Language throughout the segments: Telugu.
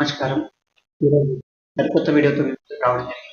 నమస్కారం. ఈరోజు సరికొత్త వీడియోతో రావడం జరిగింది.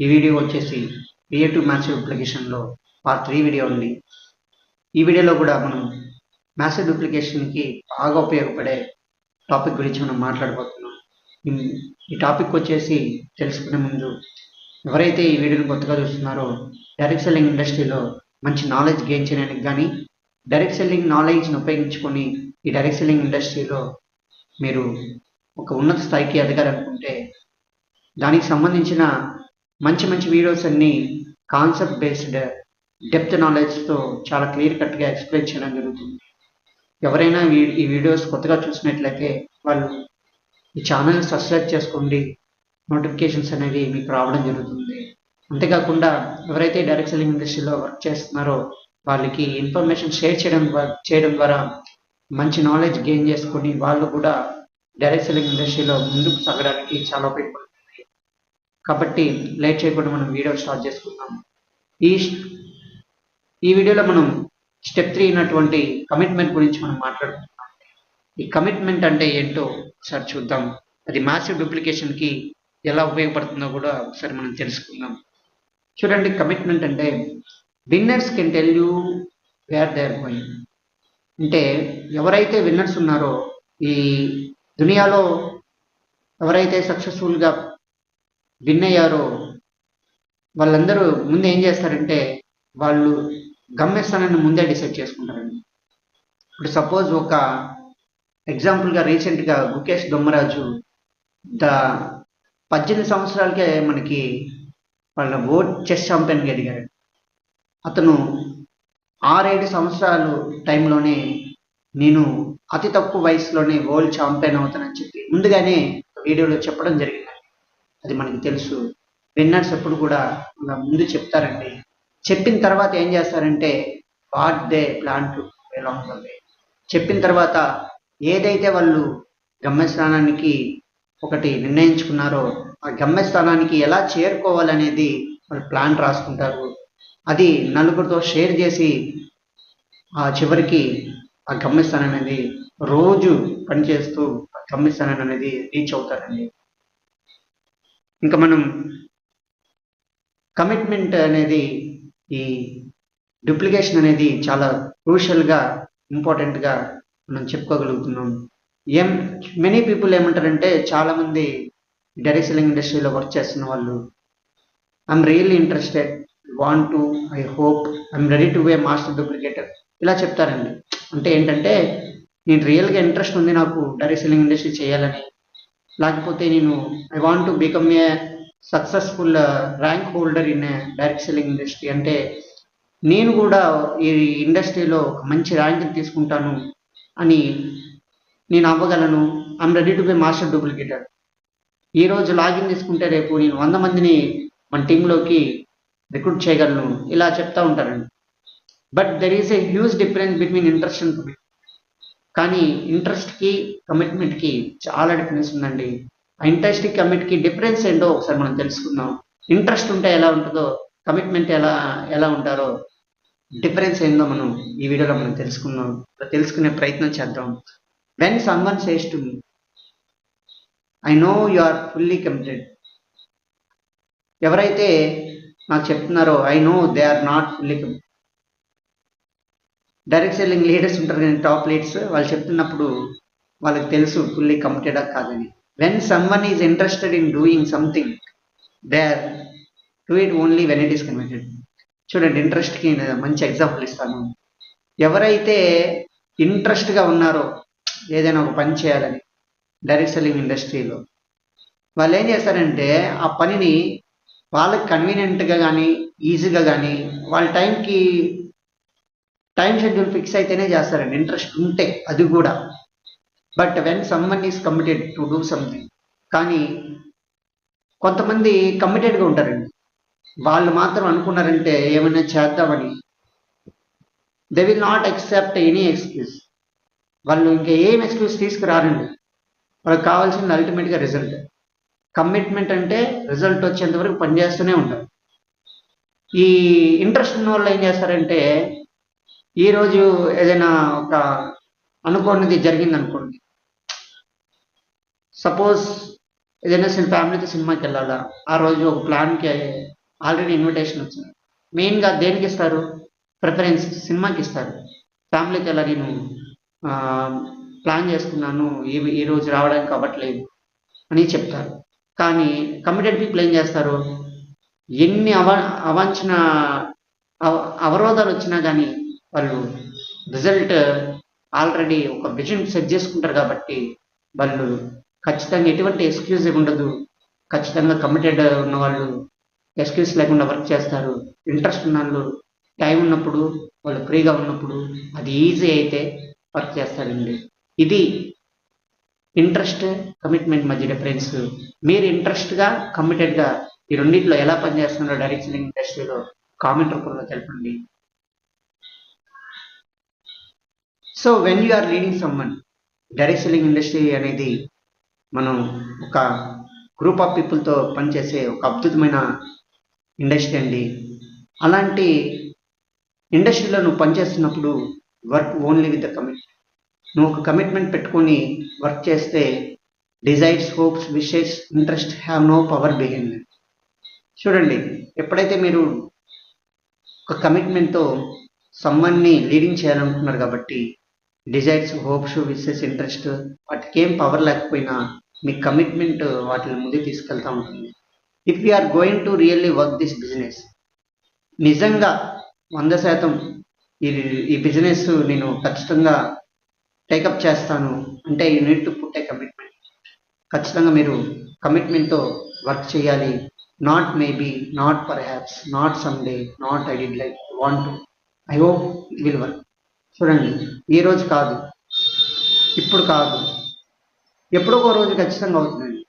ఈ వీడియో వచ్చేసి క్రియేటివ్ మ్యాథ్స్ అప్లికేషన్లో పార్ట్ త్రీ వీడియో ఉంది. ఈ వీడియోలో కూడా మనం మ్యాథ్స్ డూప్లికేషన్కి బాగా ఉపయోగపడే టాపిక్ గురించి మనం మాట్లాడబోతున్నాం. ఈ- ఈ టాపిక్ వచ్చేసి తెలుసుకునే ముందు ఎవరైతే ఈ వీడియోని కొత్తగా చూస్తున్నారో డైరెక్ట్ సెల్లింగ్ ఇండస్ట్రీలో మంచి నాలెడ్జ్ గెయిన్ చేయడానికి కానీ డైరెక్ట్ సెల్లింగ్ నాలెడ్జ్ని ఉపయోగించుకొని ఈ డైరెక్ట్ సెల్లింగ్ ఇండస్ట్రీలో మీరు ఒక ఉన్నత స్థాయికి ఎదగాలనుకుంటే దానికి సంబంధించిన మంచి మంచి వీడియోస్ అన్ని కాన్సెప్ట్ బేస్డ్ డెప్త్ నాలెడ్జ్తో చాలా క్లియర్ కట్గా ఎక్స్ప్లెయిన్ చేయడం జరుగుతుంది. ఎవరైనా వీ- ఈ వీడియోస్ కొత్తగా చూసినట్లయితే వాళ్ళు ఈ ఛానల్ని సబ్స్క్రైబ్ చేసుకోండి నోటిఫికేషన్స్ అనేవి మీకు రావడం జరుగుతుంది. అంతేకాకుండా ఎవరైతే డైరెక్ట్ సెల్లింగ్ ఇండస్ట్రీలో వర్క్ చేస్తున్నారో వాళ్ళకి ఇన్ఫర్మేషన్ షేర్ చేయడం చేయడం ద్వారా మంచి నాలెడ్జ్ గెయిన్ చేసుకొని వాళ్ళు కూడా డైరెక్ట్ సెల్లింగ్ ఇండస్ట్రీలో ముందుకు సాగడానికి చాలా ఉపయోగపడుతుంది. కాబట్టి లేట్ చేయకుండా మనం వీడియో స్టార్ట్ చేసుకుందాం. ఈ ఈ వీడియోలో మనం స్టెప్ త్రీ అయినటువంటి కమిట్మెంట్ గురించి మనం మాట్లాడుకుందాం. ఈ కమిట్మెంట్ అంటే ఏంటో ఒకసారి చూద్దాం. అది మ్యాసివ్ డూప్లికేషన్కి ఎలా ఉపయోగపడుతుందో కూడా ఒకసారి మనం తెలుసుకుందాం. చూడండి కమిట్మెంట్ అంటే winners can tell you where they're going అంటే ఎవరైతే విన్నర్స్ ఉన్నారో ఈ దునియాలో ఎవరైతే సక్సెస్ఫుల్గా విన్ అయ్యారో వాళ్ళందరూ ముందు ఏం చేస్తారంటే వాళ్ళు గమ్యస్థానాన్ని ముందే డిసైడ్ చేసుకుంటారండి. ఇప్పుడు సపోజ్ ఒక ఎగ్జాంపుల్గా రీసెంట్గా గుకేష్ దొమ్మరాజు ద పద్దెనిమిది సంవత్సరాలకే మనకి వాళ్ళ ఓట్ చెస్ ఛాంపియన్గా ఎదిగారు అతను ఆరేడు సంవత్సరాలు టైంలోనే నేను అతి తక్కువ వయసులోనే వరల్డ్ ఛాంపియన్ అవుతానని చెప్పి ముందుగానే వీడియోలో చెప్పడం జరిగింది అది మనకి తెలుసు. విన్నర్స్ ఎప్పుడు కూడా ముందు చెప్తారండి. చెప్పిన తర్వాత ఏం చేస్తారంటే what they plan to belong the చెప్పిన తర్వాత ఏదైతే వాళ్ళు గమ్యస్థానానికి ఒకటి నిర్ణయించుకున్నారో ఆ గమ్యస్థానానికి ఎలా చేరుకోవాలనేది వాళ్ళు ప్లాన్ రాసుకుంటారు. అది నలుగురితో షేర్ చేసి ఆ చివరికి ఆ గమ్యస్థానం అనేది రోజు పనిచేస్తూ ఆ గమ్యస్థానం అనేది రీచ్ అవుతారండి. ఇంకా మనం కమిట్మెంట్ అనేది ఈ డూప్లికేషన్ అనేది చాలా క్రూషియల్గా ఇంపార్టెంట్గా మనం చెప్పుకోగలుగుతున్నాం. ఏం మెనీ పీపుల్ ఏమంటారంటే చాలామంది డైరెక్ట్ సెల్లింగ్ ఇండస్ట్రీలో వర్క్ చేస్తున్న వాళ్ళు I'm really interested want to I hope I'm ready to way master duplicator ఇలా చెప్తారండి. అంటే ఏంటంటే నేను రియల్గా ఇంట్రెస్ట్ ఉంది నాకు డైరెక్ట్ సెల్లింగ్ ఇండస్ట్రీ చేయాలని. లేకపోతే నేను I want to become a successful rank holder in direct selling industry అంటే నేను కూడా ఈ ఇండస్ట్రీలో ఒక మంచి ర్యాంక్ తీసుకుంటాను అని నేను అవ్వగలను. I'm ready to be master duplicator ఈ రోజు లాగిన్ తీసుకుంటే రేపు నేను వంద మందిని మన టీంలోకి రిక్రూట్ చేయగలను. ఇలా చెప్తా ఉంటారండి. But there is a huge difference between interest and commitment కానీ ఇంట్రెస్ట్కి కమిట్మెంట్కి చాలా డిఫరెన్స్ ఉందండి. ఆ ఇంట్రెస్ట్ కమిట్కి డిఫరెన్స్ ఏంటో ఒకసారి మనం తెలుసుకుందాం. ఇంట్రెస్ట్ ఉంటే ఎలా ఉంటుందో కమిట్మెంట్ ఎలా ఎలా ఉంటారో డిఫరెన్స్ ఏందో మనం ఈ వీడియోలో మనం తెలుసుకుందాం. తెలుసుకునే ప్రయత్నం చేద్దాం. When someone says to me I know you are fully committed ఎవరైతే నాకు చెప్తున్నారో I know they are not fully committed direct selling leaders ఉంటారు కానీ టాప్ లీడ్స్ వాళ్ళు చెప్తున్నప్పుడు వాళ్ళకి తెలుసు ఫుల్లీ కమిటెడా కాదని. When someone is interested in doing something they're do it only when it is committed చూడండి ఇంట్రెస్ట్కి నేను మంచి ఎగ్జాంపుల్ ఇస్తాను. ఎవరైతే ఇంట్రెస్ట్గా ఉన్నారో ఏదైనా ఒక పని చేయాలని డైరెక్ట్ సెల్లింగ్ ఇండస్ట్రీలో వాళ్ళు ఏం చేస్తారంటే ఆ పనిని వాళ్ళకి కన్వీనియంట్గా కానీ ఈజీగా కానీ వాళ్ళ టైంకి టైం షెడ్యూల్ ఫిక్స్ అయితేనే చేస్తారండి. ఇంట్రెస్ట్ ఉంటే అది కూడా. But when someone is committed to do something కానీ కొంతమంది కమిటెడ్గా ఉంటారండి. వాళ్ళు మాత్రం అనుకున్నారంటే ఏమైనా చేద్దామని. They will not accept any excuse వాళ్ళు ఇంకా ఏం ఎక్స్క్యూజ్ తీసుకురారండి. వాళ్ళకి కావాల్సింది అల్టిమేట్గా రిజల్ట్ కమిట్మెంట్ అంటే రిజల్ట్ వచ్చేంత వరకు పనిచేస్తూనే ఉంటారు. ఈ ఇంట్రెస్ట్ ఉన్న వాళ్ళు ఏం చేస్తారంటే ఈరోజు ఏదైనా ఒక అనుకోనిది జరిగింది అనుకోండి సపోజ్ ఏదైనా సినిమా ఫ్యామిలీతో సినిమాకి వెళ్ళాలా? ఆ రోజు ఒక ప్లాన్కి ఆల్రెడీ ఇన్విటేషన్ వచ్చింది. మెయిన్గా దేనికి ఇస్తారు? ప్రిఫరెన్స్ సినిమాకి ఇస్తారు. ఫ్యామిలీకి వెళ్ళా నేను ప్లాన్ చేసుకున్నాను ఈ ఈ రోజు రావడానికి అవ్వట్లేదు అని చెప్తారు. కానీ కమిటెడ్ పీపుల్ ఏం చేస్తారు? ఎన్ని అవ అవాంఛన అవ- అవరోధాలు వచ్చినా కానీ వాళ్ళు రిజల్ట్ ఆల్రెడీ ఒక విజన్ సెట్ చేసుకుంటారు కాబట్టి వాళ్ళు ఖచ్చితంగా ఎటువంటి ఎక్స్క్యూజ్ ఉండదు. ఖచ్చితంగా కమిటెడ్ ఉన్న వాళ్ళు ఎక్స్క్యూజ్ లేకుండా వర్క్ చేస్తారు. ఇంట్రెస్ట్ ఉన్న వాళ్ళు టైం ఉన్నప్పుడు వాళ్ళు ఫ్రీగా ఉన్నప్పుడు అది ఈజీ అయితే వర్క్ చేస్తారండి. ఇది ఇంట్రెస్ట్ కమిట్మెంట్ మధ్య డిఫరెన్స్ మీరు ఇంట్రెస్ట్గా కమిటెడ్గా ఈ రెండింటిలో ఎలా పనిచేస్తున్నారో డైరెక్ట్ ఇండస్ట్రీలో కామెంట్ రూపంలో తెలపండి. So when you are leading someone direct selling industry అనేది మనం ఒక గ్రూప్ ఆఫ్ పీపుల్తో పనిచేసే ఒక అద్భుతమైన ఇండస్ట్రీ అండి. అలాంటి ఇండస్ట్రీలో నువ్వు పనిచేస్తున్నప్పుడు work only with the commitment నువ్వు ఒక కమిట్మెంట్ పెట్టుకొని వర్క్ చేస్తే desires hopes wishes interest have no power behind చూడండి ఎప్పుడైతే మీరు ఒక కమిట్మెంట్తో సమ్మన్ని లీడింగ్ చేయాలనుకున్నారు కాబట్టి డిజైర్స్ హోప్స్ విషెస్ ఇంట్రెస్ట్ వాటికి ఏం పవర్ లేకపోయినా మీ కమిట్మెంట్ వాటిని ముందుకు తీసుకెళ్తూ ఉంటుంది. If you are going to really work this business నిజంగా వంద శాతం ఈ ఈ బిజినెస్ నేను ఖచ్చితంగా టేకప్ చేస్తాను అంటే you need to put a commitment ఖచ్చితంగా మీరు కమిట్మెంట్తో వర్క్ చేయాలి. Not maybe not perhaps not some day not I did like want to I hope will work చూడండి ఈ రోజు కాదు ఇప్పుడు కాదు ఎప్పుడో ఒక రోజు ఖచ్చితంగా అవుతుందండి.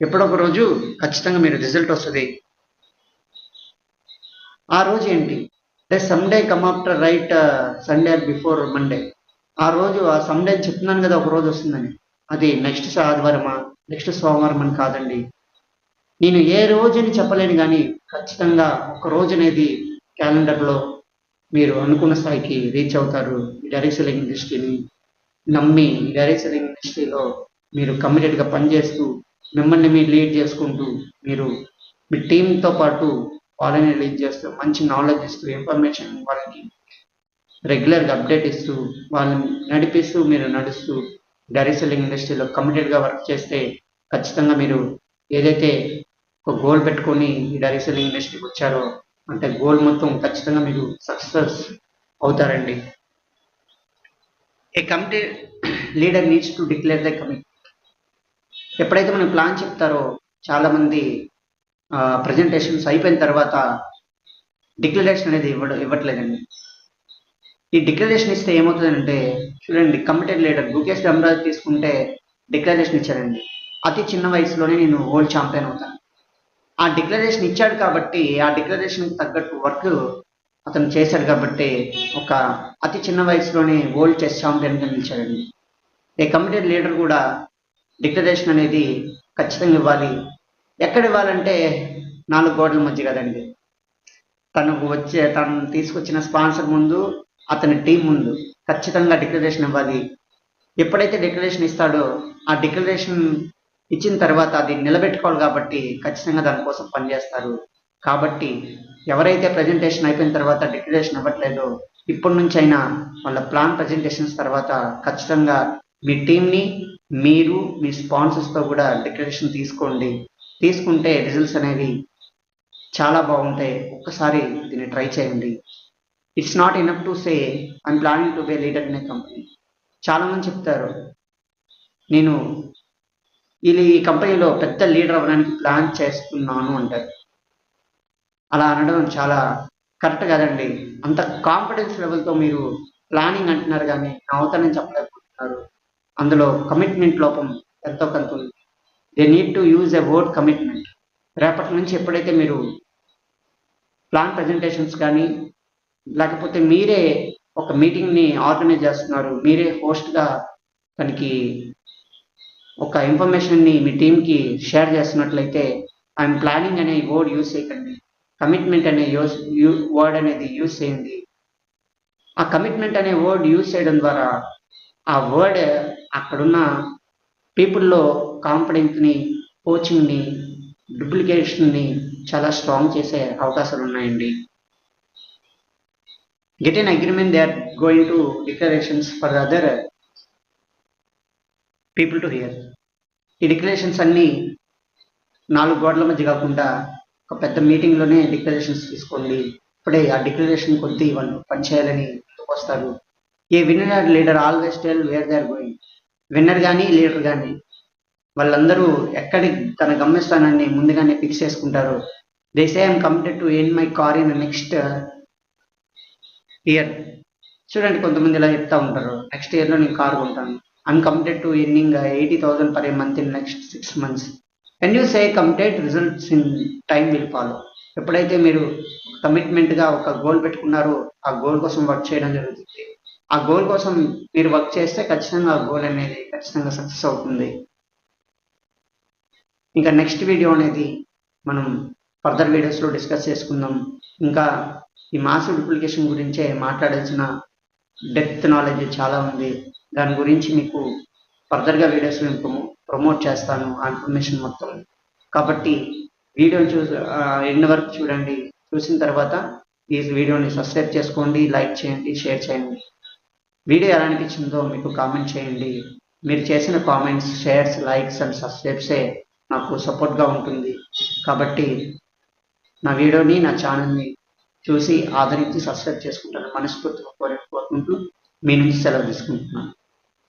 ఎప్పుడో ఒక రోజు ఖచ్చితంగా మీరు రిజల్ట్ వస్తుంది. ఆ రోజు ఏంటి? అంటే Sunday come after right Sunday before Monday ఆ రోజు ఆ సండే చెప్తున్నాను కదా ఒక రోజు వస్తుందని. అది నెక్స్ట్ ఆదివారమా నెక్స్ట్ సోమవారం అని కాదండి. నేను ఏ రోజుని చెప్పలేను కానీ ఖచ్చితంగా ఒక రోజు అనేది క్యాలెండర్లో మీరు అనుకున్న స్థాయికి రీచ్ అవుతారు. ఈ డైరెక్ట్ సెల్లింగ్ ఇండస్ట్రీని నమ్మి ఈ డైరెక్ట్ సెల్లింగ్ ఇండస్ట్రీలో మీరు కమిటెడ్గా పనిచేస్తూ మిమ్మల్ని మీరు లీడ్ చేసుకుంటూ మీరు మీ టీంతో పాటు వాళ్ళని లీడ్ చేస్తూ మంచి నాలెడ్జ్ ఇస్తూ ఇన్ఫర్మేషన్ వాళ్ళకి రెగ్యులర్గా అప్డేట్ ఇస్తూ వాళ్ళని నడిపిస్తూ మీరు నడుస్తూ డైరెక్ట్ సెల్లింగ్ ఇండస్ట్రీలో కమిటెడ్గా వర్క్ చేస్తే ఖచ్చితంగా మీరు ఏదైతే ఒక గోల్ పెట్టుకొని ఈ డైరెక్ట్ సెల్లింగ్ ఇండస్ట్రీకి వచ్చారో అంటే గోల్ మొత్తం ఖచ్చితంగా మీరు సక్సెస్ అవుతారండి. A committee leader needs to declare the committee ఎప్పుడైతే మనం ప్లాన్ చెప్తారో చాలామంది ప్రజెంటేషన్స్ అయిపోయిన తర్వాత డిక్లరేషన్ అనేది ఇవ్వడం ఇవ్వట్లేదండి. ఈ డిక్లరేషన్ ఇస్తే ఏమవుతుందంటే చూడండి కమిటెడ్ లీడర్ గుకేష్ గమరాజ్ తీసుకుంటే డిక్లరేషన్ ఇచ్చారండి. అతి చిన్న వయసులోనే నేను వరల్డ్ ఛాంపియన్ అవుతాను. ఆ డిక్లరేషన్ ఇచ్చాడు కాబట్టి ఆ డిక్లరేషన్ తగ్గట్టు వర్క్ అతను చేశాడు కాబట్టి ఒక అతి చిన్న వయసులోనే వరల్డ్ చెస్ ఛాంపియన్గా నిలిచాడండి. ఏ కమిటెడ్ లీడర్ కూడా డిక్లరేషన్ అనేది ఖచ్చితంగా ఇవ్వాలి. ఎక్కడ ఇవ్వాలంటే నాలుగు గోడల మధ్య కదండి. తనకు వచ్చే తను తీసుకొచ్చిన స్పాన్సర్ ముందు అతని టీం ముందు ఖచ్చితంగా డిక్లరేషన్ ఇవ్వాలి. ఎప్పుడైతే డిక్లరేషన్ ఇస్తాడో ఆ డిక్లరేషన్ ఇచ్చిన తర్వాత అది నిలబెట్టుకోవాలి కాబట్టి ఖచ్చితంగా దానికోసం పనిచేస్తారు. కాబట్టి ఎవరైతే ప్రజెంటేషన్ అయిపోయిన తర్వాత డిక్లరేషన్ ఇవ్వట్లేదో ఇప్పటి నుంచి అయినా వాళ్ళ ప్లాన్ ప్రజెంటేషన్స్ తర్వాత ఖచ్చితంగా మీ టీంని మీరు మీ స్పాన్సర్స్తో కూడా డిక్లరేషన్ తీసుకోండి. తీసుకుంటే రిజల్ట్స్ అనేవి చాలా బాగుంటాయి. ఒక్కసారి దీన్ని ట్రై చేయండి. It's not enough to say I'm planning to be leader in a company చాలామంది చెప్తారు నేను వీళ్ళు ఈ కంపెనీలో పెద్ద లీడర్ అవ్వడానికి ప్లాన్ చేస్తున్నాను అంటారు. అలా అనడం చాలా కరెక్ట్ కాదండి. అంత కాన్ఫిడెన్స్ లెవెల్తో మీరు ప్లానింగ్ అంటున్నారు కానీ నా అవుతానని చెప్పలేకపోతున్నారు. అందులో కమిట్మెంట్ లోపం ఎంతో కొంత ఉంది. They need to use a word commitment రేపటి నుంచి ఎప్పుడైతే మీరు ప్లాన్ ప్రజెంటేషన్స్ కానీ లేకపోతే మీరే ఒక మీటింగ్ని ఆర్గనైజ్ చేస్తున్నారు మీరే హోస్ట్గా తనకి ఒక ఇన్ఫర్మేషన్ని మీ టీంకి షేర్ చేస్తున్నట్లయితే ఐఎమ్ ప్లానింగ్ అనే వర్డ్ యూజ్ చేయకండి. కమిట్మెంట్ అనే యూస్ యూ వర్డ్ అనేది యూజ్ చేయండి. ఆ కమిట్మెంట్ అనే వర్డ్ యూజ్ చేయడం ద్వారా ఆ వర్డ్ అక్కడున్న పీపుల్లో కాన్ఫిడెన్స్ని కోచింగ్ని డూప్లికేషన్ని చాలా స్ట్రాంగ్ చేసే అవకాశాలు ఉన్నాయండి. Get an agreement they are going to declarations for other people to hear ఈ డిక్లరేషన్స్ అన్నీ నాలుగు గోడల మధ్య కాకుండా ఒక పెద్ద మీటింగ్లోనే డిక్లరేషన్స్ తీసుకోండి. ఇప్పుడే ఆ డిక్లరేషన్ కొద్దీ వాళ్ళు పనిచేయాలని వస్తారు. A winner leader always tell where they are going winner కానీ లీడర్ కానీ వాళ్ళందరూ ఎక్కడి తన గమ్యస్థానాన్ని ముందుగానే ఫిక్స్ చేసుకుంటారు they say I'm committed to earn my car in next year చూడండి కొంతమంది ఇలా చెప్తా ఉంటారు. నెక్స్ట్ ఇయర్లో నేను కారు కొంటాను. I'm committed to earning eighty thousand per a month in next six months can you say committed results in time will follow ఎప్పుడైతే మీరు కమిట్మెంట్గా ఒక గోల్ పెట్టుకున్నారో ఆ గోల్ కోసం వర్క్ చేయడం జరుగుతుంది. ఆ గోల్ కోసం మీరు వర్క్ చేస్తే ఖచ్చితంగా ఆ గోల్ అనేది ఖచ్చితంగా సక్సెస్ అవుతుంది. ఇంకా నెక్స్ట్ వీడియో అనేది మనం ఫర్దర్ వీడియోస్లో డిస్కస్ చేసుకుందాం. ఇంకా ఈ మాస్ డూప్లికేషన్ గురించే మాట్లాడాల్సిన డెప్త్ నాలెడ్జ్ చాలా ఉంది. దాని గురించి మీకు ఫర్దర్గా వీడియోస్ మేము ప్రమోట్ చేస్తాను ఆ ఇన్ఫర్మేషన్ మొత్తం. కాబట్టి వీడియోని చూసి ఎండ్ వరకు చూడండి. చూసిన తర్వాత ఈ వీడియోని సబ్స్క్రైబ్ చేసుకోండి లైక్ చేయండి షేర్ చేయండి. వీడియో ఎలా అనిపించిందో మీకు కామెంట్ చేయండి. మీరు చేసిన కామెంట్స్ షేర్స్ లైక్స్ అండ్ సబ్స్క్రైబ్సే నాకు సపోర్ట్గా ఉంటుంది. కాబట్టి నా వీడియోని నా ఛానల్ని చూసి ఆదరించి సబ్స్క్రైబ్ చేసుకుంటాను. మనస్ఫూర్తిగా కోరుకుంటూ మీ నుంచి సెలవు తీసుకుంటున్నాను.